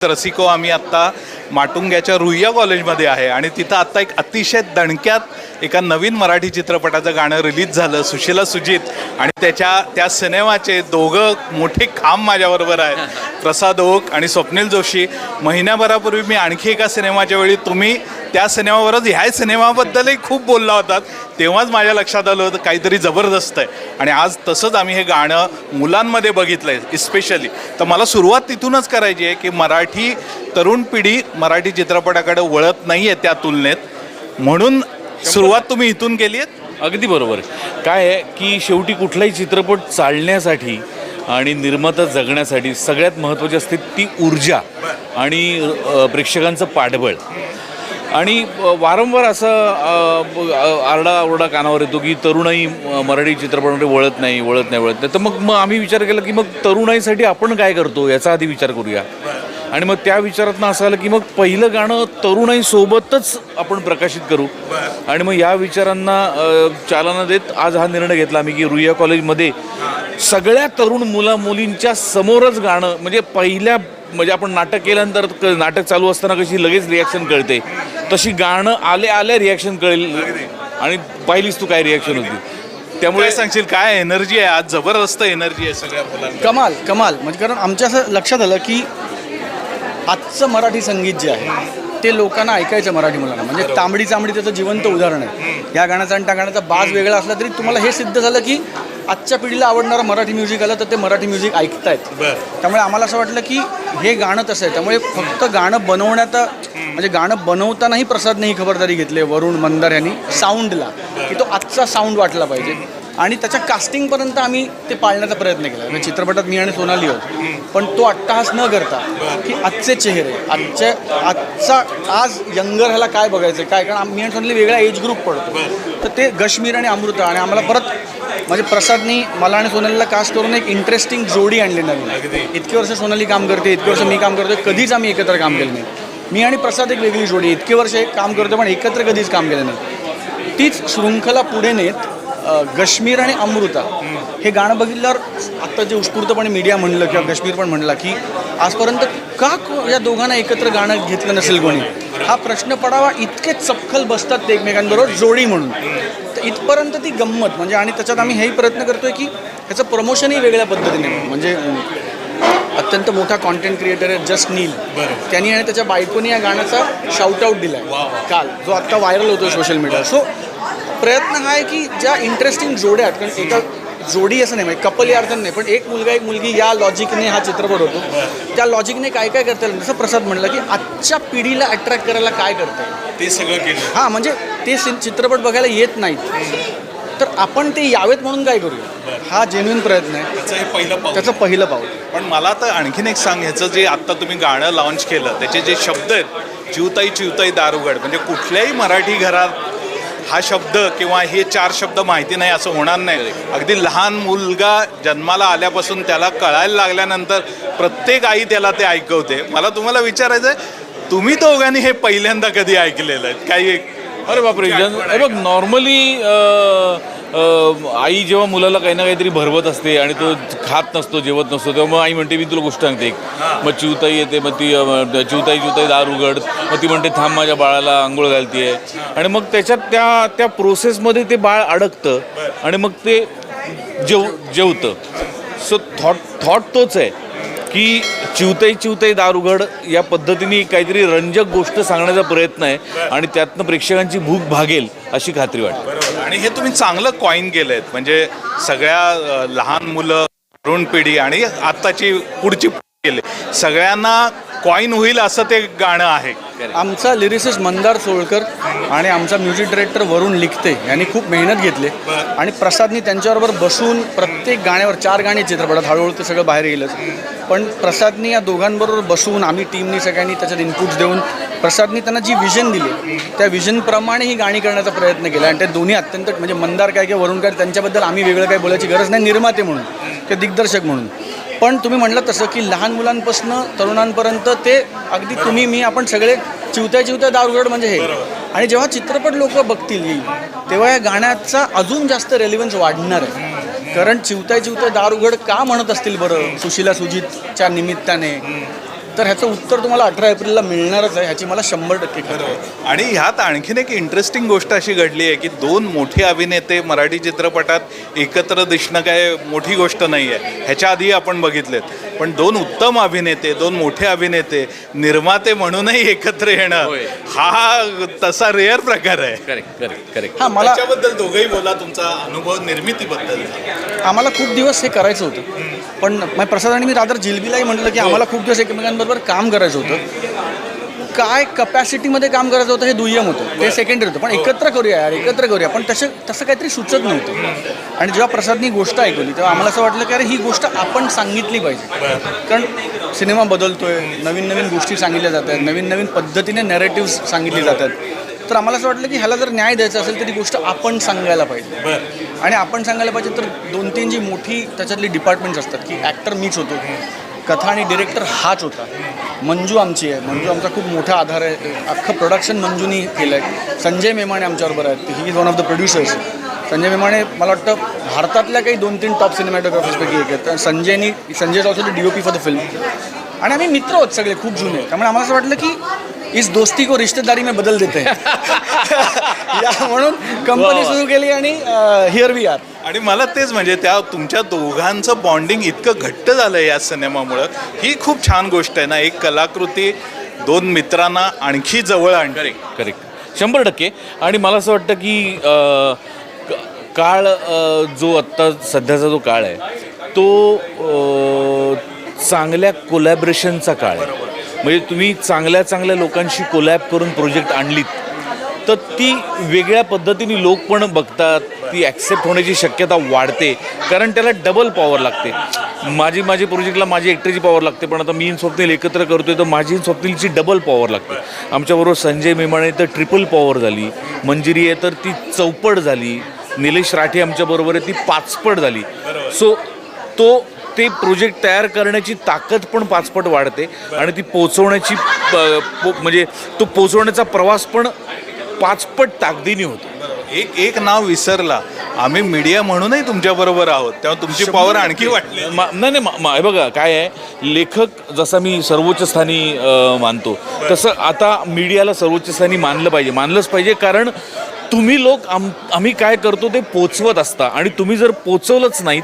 रसिको आम्ही आत्ता माटुंग्याच्या रुईया कॉलेजमध्ये आहे आणि तिथं आत्ता एक अतिशय दणक्यात एका नवीन मराठी चित्रपटाचं गाणं रिलीज झालं सुशीला सुजित. आणि त्याच्या त्या सिनेमाचे दोघं मोठे खांब माझ्याबरोबर आहेत. प्रसाद ओक आणि स्वप्नील जोशी. महिन्याभरापूर्वी मी आणखी एका सिनेमाच्या वेळी तुम्ही त्या सिनेमावरच ह्या सिनेमाबद्दलही खूप बोलला होतात. तेव्हाच माझ्या लक्षात आलं होतं काहीतरी जबरदस्त आहे. आणि आज तसंच आम्ही हे गाणं मुलांमध्ये बघितलं आहे इस्पेशली तर मला सुरुवात तिथूनच करायची आहे की मराठी तरुण पिढी मराठी चित्रपटाकडे वळत नाही आहे त्या तुलनेत. म्हणून सुरुवात तुम्ही इथून केली आहे अगदी बरोबर. काय आहे की शेवटी कुठलाही चित्रपट चालण्यासाठी आणि निर्माता जगण्यासाठी सगळ्यात महत्त्वाची असते ती ऊर्जा आणि अ, प्रेक्षकांचं पाठबळ. आणि अ, वारंवार असं अ, आरडाओरडा कानावर येतो की तरुणाई अ, मराठी चित्रपटामध्ये वळत नाही वळत नाही वळत नाही. तर मग मग आम्ही विचार केला की मग तरुणाईसाठी आपण काय करतो याचा आधी विचार करूया. आणि मग त्या विचारातनं असं आलं की मग पहिलं गाणं तरुणाईसोबतच आपण प्रकाशित करू. आणि मग या विचारांना चालना देत आज हा निर्णय घेतला आम्ही की रुईया कॉलेजमध्ये सगळ्या तरुण मुला मुलींच्या समोरच गाणं म्हणजे पहिल्या म्हणजे आपण नाटक केल्यानंतर क- नाटक चालू असताना कशी लगेच रिॲक्शन कळते. तशी गाणं आले आल्या रिॲक्शन कळेल. आणि पाहिलीच तू काय रिॲक्शन होती. त्यामुळे त्यामुळे सांगशील काय एनर्जी आहे? आज जबरदस्त एनर्जी आहे सगळ्या मुलांना. कमाल कमाल. म्हणजे कारण आमच्या असं लक्षात आलं की आजचं मराठी संगीत जे आहे ते लोकांना ऐकायचं मराठी मुलांना. म्हणजे तांबडी चांबडी त्याचं जिवंत उदाहरण आहे. या गाण्याचा आणि त्या गाण्याचा बाज वेगळा असला तरी तुम्हाला हे सिद्ध झालं की आजच्या पिढीला आवडणारं मराठी म्युझिक आलं तर ते मराठी म्युझिक ऐकतायत. त्यामुळे आम्हाला असं वाटलं की हे गाणं तसं आहे. त्यामुळे फक्त गाणं बनवण्यात म्हणजे गाणं बनवतानाही प्रसादने ही खबरदारी घेतली आहे वरुण मंदार यांनी साऊंडला की तो आजचा साऊंड वाटला पाहिजे. आणि त्याच्या कास्टिंगपर्यंत आम्ही ते पाळण्याचा प्रयत्न केला. म्हणजे चित्रपटात मी आणि सोनाली होत पण तो अट्टहास न करता की आजचे चेहरे आजच्या आजचा आज यंगर ह्याला काय बघायचं काय कारण मी आणि सोनाली वेगळा एज ग्रुप पडतो. तर ते गश्मीर आणि अमृता आणि आम्हाला परत म्हणजे प्रसादनी मला आणि सोनालीला कास्ट करून एक इंटरेस्टिंग जोडी आणली नवीन. इतके वर्ष सोनाली काम करते इतके वर्ष मी काम करतोय कधीच आम्ही एकत्र काम केलं नाही. मी आणि प्रसाद एक वेगळी जोडी इतके वर्ष एक काम करतो पण एकत्र कधीच काम केलं नाही. तीच शृंखला पुढे नेत गश्मीर आणि अमृता हे गाणं बघितल्यावर आत्ता जे उत्स्फूर्तपणे मीडिया म्हणलं किंवा गश्मीर पण म्हणला की आजपर्यंत का या दोघांना एकत्र गाणं घेतलं नसेल कोणी? हा प्रश्न पडावा इतके चपखल बसतात ते एकमेकांबरोबर जोडी म्हणून. तर इथपर्यंत ती गंमत म्हणजे आणि त्याच्यात आम्ही हेही प्रयत्न करतोय की ह्याचं प्रमोशनही वेगळ्या पद्धतीने म्हणजे अत्यंत मोठा कॉन्टेंट क्रिएटर आहे जस्ट नील. त्यांनी आणि त्याच्या बायकोनी या गाण्याचा शाउट आऊट दिला काल. जो आत्ता व्हायरल होतो सोशल मीडिया सो प्रयत्न हा आहे की ज्या इंटरेस्टिंग जोड्या आहेत कारण एका जोडी असं नाही म्हणजे कपल या अर्थाने नाही पण एक मुलगा एक मुलगी या लॉजिकने हा चित्रपट होतो. त्या लॉजिकने काय काय करता येईल? जसं प्रसाद म्हणलं की आजच्या पिढीला अट्रॅक्ट करायला काय करता येईल? ते सगळं केलं. हां म्हणजे ते चित्रपट बघायला येत नाहीत. तर आपण ते यावेत म्हणून काय करूया? हा जेन्युइन प्रयत्न आहे. त्याचं हे पहिलं पाऊल. त्याचं पहिलं पाऊल. पण मला तर आणखीन एक सांग ह्याचं जे आत्ता तुम्ही गाणं लॉन्च केलं त्याचे जे शब्द आहेत चिवताई चिवताई दारुगड म्हणजे कुठल्याही मराठी घरात हा शब्द किंवा हे चार शब्द माहिती नाही असं होणार नाही. अगदी लहान मुलगा जन्माला आल्यापासून त्याला कळायला लागल्यानंतर प्रत्येक आई त्याला ते ऐकवते. मला तुम्हाला विचारायचं आहे तुम्ही दोघांनी हे पहिल्यांदा कधी ऐकलेलं आहे? काही अरे बापरे बघ नॉर्मली आई जेव्हा मुलाला काही ना काहीतरी भरवत असते आणि तो खात नसतो जेवत नसतो तेव्हा मग आई म्हणते मी तुला गोष्ट सांगते मग चिवताई येते मग ती चिवताई चिवताई दार उघड. मग ती म्हणते थांब माझ्या बाळाला आंघोळ घालतीये. आणि मग त्याच्यात त्या त्या प्रोसेसमध्ये ते बाळ अडकतं आणि मग ते जेव जेवतं. सो थॉट थॉट तोच आहे की चिवताई चिवताई दार उघड या पद्धतीने काहीतरी रंजक गोष्ट सांगण्याचा प्रयत्न आहे आणि त्यातनं प्रेक्षकांची भूक भागेल. अशी खात्री वाटते. बरोबर. आणि हे तुम्ही चांगलं कॉईन केलंय म्हणजे सगळ्या अ, लहान मुलं तरुण पिढी आणि आत्ताची पुढची पिढी केले. सगळ्यांना कॉईन होईल असं ते गाणं आहे. आमचा लिरिसिस्ट मंदार सोळकर आणि आमचा म्युझिक डायरेक्टर वरुण लिखते यांनी खूप मेहनत घेतली. आणि प्रसादनी त्यांच्याबरोबर बसून प्रत्येक गाण्यावर चार गाणी चित्रपटात हळूहळू ते सगळं बाहेर येईलच पण प्रसादनी या दोघांबरोबर बसून आम्ही टीमनी सगळ्यांनी त्याच्यात इनपुट्स देऊन प्रसादनी त्यांना जी विजन दिली त्या विजनप्रमाणे ही गाणी करण्याचा प्रयत्न केला. आणि ते दोन्ही अत्यंत म्हणजे मंदार काय किंवा वरुण काय त्यांच्याबद्दल आम्ही वेगळं काही बोलायची गरज नाही निर्माते म्हणून किंवा दिग्दर्शक म्हणून. पण तुम्ही म्हटलं तसं की लहान मुलांपासून तरुणांपर्यंत ते अगदी तुम्ही मी आपण सगळे चिवत्या चिवत्या दारुगड म्हणजे हे. आणि जेव्हा चित्रपट लोक बघतील येईल तेव्हा या गाण्याचा अजून जास्त रेलिव्हन्स वाढणार आहे. कारण चिवत्या चिवत्या उघड का म्हणत असतील बरं सुशिला सुजितच्या निमित्ताने? तर ह्याचं उत्तर तुम्हाला अठरा एप्रिलला मिळणारच आहे ह्याची मला शंभर टक्के खात्री आहे. आणि ह्यात आणखीन एक इंटरेस्टिंग गोष्ट अशी घडली आहे की दोन मोठे अभिनेते मराठी चित्रपटात एकत्र दिसणं काय मोठी गोष्ट नाही आहे ह्याच्या आधी आपण बघितलेत. पण दोन उत्तम अभिनेते दोन मोठे अभिनेते निर्माते म्हणूनही एकत्र येणं. हा तसा रेअर प्रकार आहे. करेक्ट करेक्ट करेक्ट हां मला त्याच्याबद्दल दोघंही बोला तुमचा अनुभव निर्मितीबद्दल. आम्हाला खूप दिवस हे करायचं होतं. पण मग प्रसाद आणि मी रादर जिलबीलाही म्हटलं की आम्हाला खूप दिवस एकमेकांबरोबर काम करायचं होतं. काय कपॅसिटीमध्ये काम करायचं होतं हे दुय्यम होतं. ते सेकंडरी होतं. पण एकत्र करूया यार एकत्र करूया. पण तसं तसं काहीतरी सुचत नव्हतं. आणि जेव्हा प्रसादनी गोष्ट ऐकवली तेव्हा आम्हाला असं वाटलं की अरे ही गोष्ट आपण सांगितली पाहिजे. कारण सिनेमा बदलतोय नवीन नवीन गोष्टी सांगितल्या जात आहेत नवीन नवीन पद्धतीने नॅरेटिव्ह सांगितली जातात. तर आम्हाला असं वाटलं की ह्याला जर न्याय द्यायचा असेल तर ती गोष्ट आपण सांगायला पाहिजे. आणि आपण सांगायला पाहिजे तर दोन तीन जी मोठी त्याच्यातली डिपार्टमेंट्स असतात की ॲक्टर मीच होतो. कथा आणि डिरेक्टर हाच होता. मंजू आमची आहे. मंजू आमचा खूप मोठा आधार आहे. अख्खं प्रोडक्शन मंजूनी केलं आहे संजय मेमाणे आमच्याबरोबर आहेत. He is one of the producers Sanjay Memane मला वाटतं भारतातल्या काही दोन तीन टॉप सिनेमॅटोग्राफर्सपैकी एक आहेत. तर संजयनी Sanjay also the D O P for the film आणि आम्ही मित्र आहोत सगळे खूप जुने. त्यामुळे आम्हाला असं वाटलं की इस दोस्ती को रिश्तेदारी में बदल देते हैं. या म्हणून कंपनी सुरू केली आणि हिअर वी आर आणि मला तेच म्हणजे त्या तुमच्या दोघांचं बॉन्डिंग इतकं घट्ट झालं या सिनेमामुळं. ही खूप छान गोष्ट आहे ना एक कलाकृती दोन मित्रांना आणखी जवळ आणते करेक्ट शंभर टक्के. आणि मला असं वाटतं की काळ जो आत्ता सध्याचा जो काळ आहे तो चांगल्या कोलॅबरेशनचा काळ आहे. म्हणजे तुम्ही चांगल्या चांगल्या लोकांशी कोलॅब करून प्रोजेक्ट आणलीत. तर ती वेगळ्या पद्धतीने लोक पण बघतात ती ॲक्सेप्ट होण्याची शक्यता वाढते. कारण त्याला डबल पॉवर लागते. माझी माझी प्रोजेक्टला माझी एकट्याची पॉवर लागते पण आता मी स्वप्नील एकत्र करतोय तर माझी स्वप्नीलची डबल पॉवर लागते. आमच्याबरोबर संजय मेमाणे तर ट्रिपल पॉवर झाली. मंजिरी आहे तर ती चौपट झाली. निलेश राठे आमच्याबरोबर आहे ती पाचपट झाली. सो तो ते प्रोजेक्ट तयार करण्याची ताकद पण पाचपट वाढते. आणि ती पोचवण्याची प- पो- म्हणजे तो पोचवण्याचा प्रवास पण पाचपट ताकदीने होतो. एक एक नाव विसरला. आम्ही मीडिया म्हणूनही तुमच्या बरोबर आहोत. तेव्हा तुमची पॉवर आणखी वाटली नाही नाही बघा काय आहे? लेखक जसा मी सर्वोच्च स्थानी मानतो तसं आता मीडियाला सर्वोच्च स्थानी मानलं पाहिजे. मानलंच पाहिजे कारण तुम्ही लोक आम आम्ही काय करतो ते पोचवत असता. आणि तुम्ही जर पोचवलंच नाहीत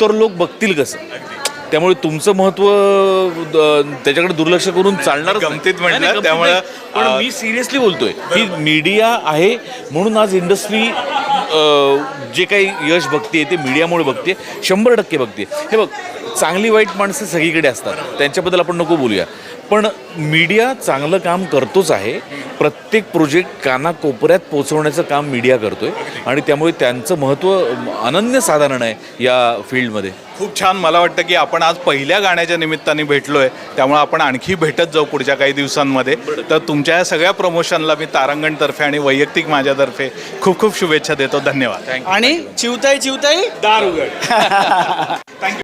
तर लोक बघतील कसं? त्यामुळे तुमचं महत्त्व त्याच्याकडे दुर्लक्ष करून चालणार गमतीत म्हटलं, त्यामुळं, पण मी सिरियसली बोलतोय की मीडिया आहे म्हणून आज इंडस्ट्री जे काही यश बघते ते मीडियामुळे बघते शंभर टक्के बघते हे बघ चांगली वाईट माणसं सगळीकडे असतात. त्यांच्याबद्दल आपण नको बोलूया. पण मीडिया चांगलं काम करतोच आहे. प्रत्येक प्रोजेक्ट कानाकोपऱ्यात पोचवण्याचं काम मीडिया करतोय. आणि त्यामुळे त्यांचं महत्त्व अनन्यसाधारण आहे या फील्डमध्ये. खूप छान. मला वाटतं की आपण आज पहिल्या गाण्याच्या निमित्ताने भेटलोय. त्यामुळे आपण आणखी भेटत जाऊ पुढच्या काही दिवसांमध्ये. तर तुमच्या या सगळ्या प्रमोशनला मी तारांगणतर्फे आणि वैयक्तिक माझ्यातर्फे खूप खूप शुभेच्छा देतो. धन्यवाद. आणि चिवताई चिवताई. दार उघड थँक्यू